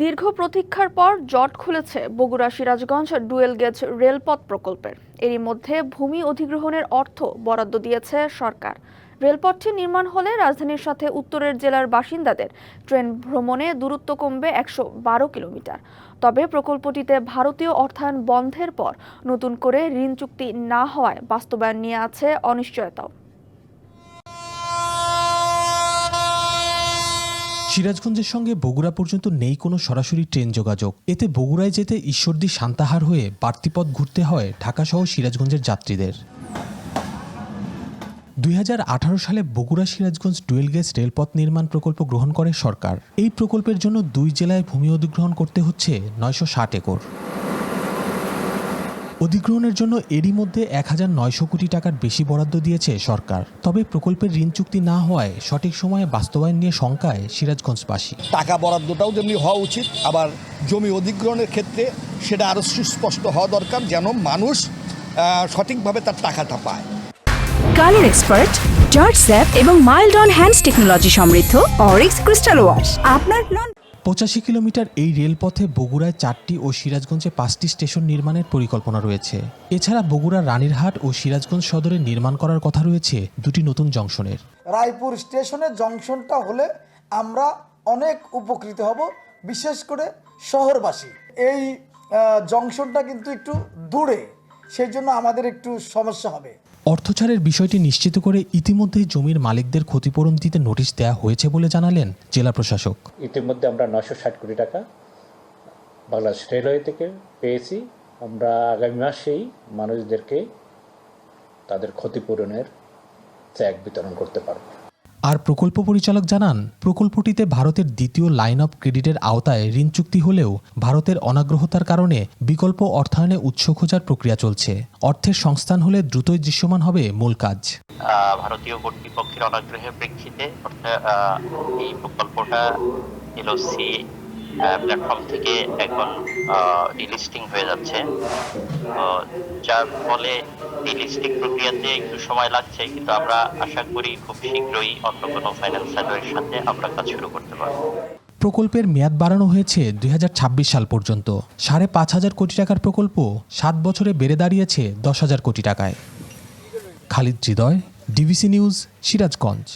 দীর্ঘ প্রতীক্ষার পর জট খুলেছে বগুড়া সিরাজগঞ্জ ডুয়েল গেজ রেলপথ প্রকল্পের। এরই মধ্যে ভূমি অধিগ্রহণের অর্থ বরাদ্দ দিয়েছে সরকার। রেলপথটি নির্মাণ হলে রাজধানীর সাথে উত্তরের জেলার বাসিন্দাদের ট্রেন ভ্রমণে দূরত্ব কমবে একশো বারো কিলোমিটার। তবে প্রকল্পটিতে ভারতীয় অর্থায়ন বন্ধের পর নতুন করে ঋণ চুক্তি না হওয়ায় বাস্তবায়ন নিয়ে আছে অনিশ্চয়তাও। সিরাজগঞ্জের সঙ্গে বগুড়া পর্যন্ত নেই কোনো সরাসরি ট্রেন যোগাযোগ। এতে বগুড়ায় যেতে ঈশ্বরদী শান্তাহার হয়ে বাড়তি পথ ঘুরতে হয় ঢাকাসহ সিরাজগঞ্জের যাত্রীদের। দুই হাজার আঠারো সালে বগুড়া সিরাজগঞ্জ ডুয়েল গেজ রেলপথ নির্মাণ প্রকল্প গ্রহণ করে সরকার। এই প্রকল্পের জন্য দুই জেলায় ভূমি অধিগ্রহণ করতে হচ্ছে নয়শো ষাট একর। অধিগ্রহণের জন্য এরই মধ্যে এক হাজার নয়শো কোটি টাকার বেশি বরাদ্দ দিয়েছে সরকার। তবে প্রকল্পের ঋণ চুক্তি না হওয়ায় সঠিক সময়ে বাস্তবায়ন নিয়ে শঙ্কায় সিরাজগঞ্জবাসী। টাকা বরাদ্দটাও যেমনি হওয়া উচিত আবার জমি অধিগ্রহণের ক্ষেত্রে সেটা আরও সুস্পষ্ট হওয়া দরকার যেন মানুষ সঠিকভাবে তার টাকাটা পায়। কালার এক্সপার্ট জর্জ স্যাপ এবং মাইল্ড অন হ্যান্ডস টেকনোলজি সমৃদ্ধ অরিক্স ক্রিস্টাল ওয়াশ। আপনার লন পঁচাশি কিলোমিটার এই রেলপথে বগুড়ায় চারটি ও সিরাজগঞ্জে পাঁচটি স্টেশন নির্মাণের পরিকল্পনা রয়েছে। এছাড়া বগুড়া রানীরহাট ও সিরাজগঞ্জ সদরে নির্মাণ করার কথা রয়েছে দুটি নতুন জংশনের। রায়পুর স্টেশনের জংশনটা হলে আমরা অনেক উপকৃত হব, বিশেষ করে শহরবাসী। এই জংশনটা কিন্তু একটু দূরে, সেই জন্য আমাদের একটু সমস্যা হবে। অর্থছাড়ের বিষয়টি নিশ্চিত করে ইতিমধ্যেই জমির মালিকদের ক্ষতিপূরণ দিতে নোটিশ দেওয়া হয়েছে বলে জানালেন জেলা প্রশাসক। ইতিমধ্যে আমরা নশো ষাট কোটি টাকা বাংলাদেশ রেলওয়ে থেকে পেয়েছি। আমরা আগামী মাসেই মানুষদেরকে তাদের ক্ষতিপূরণের চেক বিতরণ করতে পারব। আর প্রকল্প পরিচালক জানান, প্রকল্পটিতে ভারতের দ্বিতীয় লাইন অফ ক্রেডিটের আওতায় ঋণ চুক্তি হলেও ভারতের অনাগ্রহতার কারণে বিকল্প অর্থায়নে উৎস খোঁজার প্রক্রিয়া চলছে। অর্থের সংস্থান হলে দ্রুতই দৃশ্যমান হবে মূল কাজ। ভারতীয় কর্তৃপক্ষের অনাগ্রহের প্রেক্ষিতে এই প্রকল্পটা এলওসি প্ল্যাটফর্ম থেকে এখন ডিলিস্টিং হয়ে যাচ্ছে। যার ফলে ডিলিস্টিং প্রক্রিয়াতে একটু সময় লাগছে, কিন্তু আমরা আশা করি খুব শীঘ্রই অন্য কোনো ফাইন্যান্সারের সাথে আমরা কাজ শুরু করতে পারব। প্রকল্পের মেয়াদ বাড়ানো হয়েছে দুই হাজার ছাব্বিশ সাল পর্যন্ত। সাড়ে পাঁচ হাজার কোটি টাকার প্রকল্প সাত বছরে বেড়ে দাঁড়িয়েছে দশ হাজার কোটি টাকায়। Khalid Hridoy DBC news Sirajganj.